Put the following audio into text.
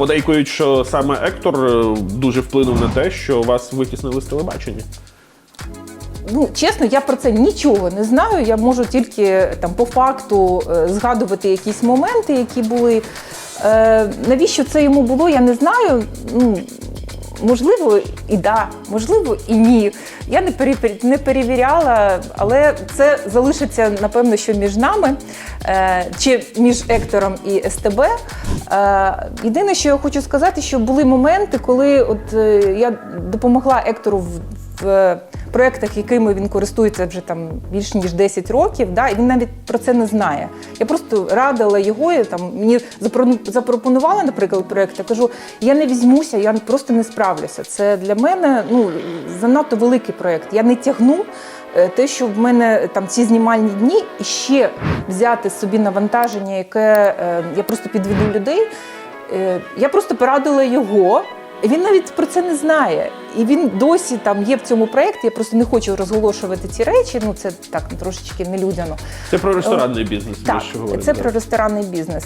Подейкують, що саме Ектор е, дуже вплинув на те, що вас витіснили з телебачення. Ну, чесно, я про це нічого не знаю. Я можу тільки там по факту е, згадувати якісь моменти, які були. Е, навіщо це йому було, я не знаю. Ну, можливо, і да, можливо, і ні. Я не, не перевіряла, але це залишиться, напевно, що між нами е, чи між Ектором і СТБ. Е, єдине, що я хочу сказати, що були моменти, коли от, е, я допомогла Ектору в проєктах, якими він користується вже там більш ніж 10 років, да, і він навіть про це не знає. Я просто радила його, я там мені запро- запропонувала, наприклад, проєкт. Я кажу, я не візьмуся, я просто не справлюся. Це для мене ну, занадто великий проєкт. Я не тягну. е, Те, що в мене там ці знімальні дні, і ще взяти собі навантаження, яке е, я просто підведу людей. Е, Я просто порадила його. Він навіть про це не знає. І він досі там є в цьому проєкті. Я просто не хочу розголошувати ці речі. Ну це так трошечки нелюдяно. Це про ресторанний бізнес. Так, говоримо, це да. про ресторанний бізнес.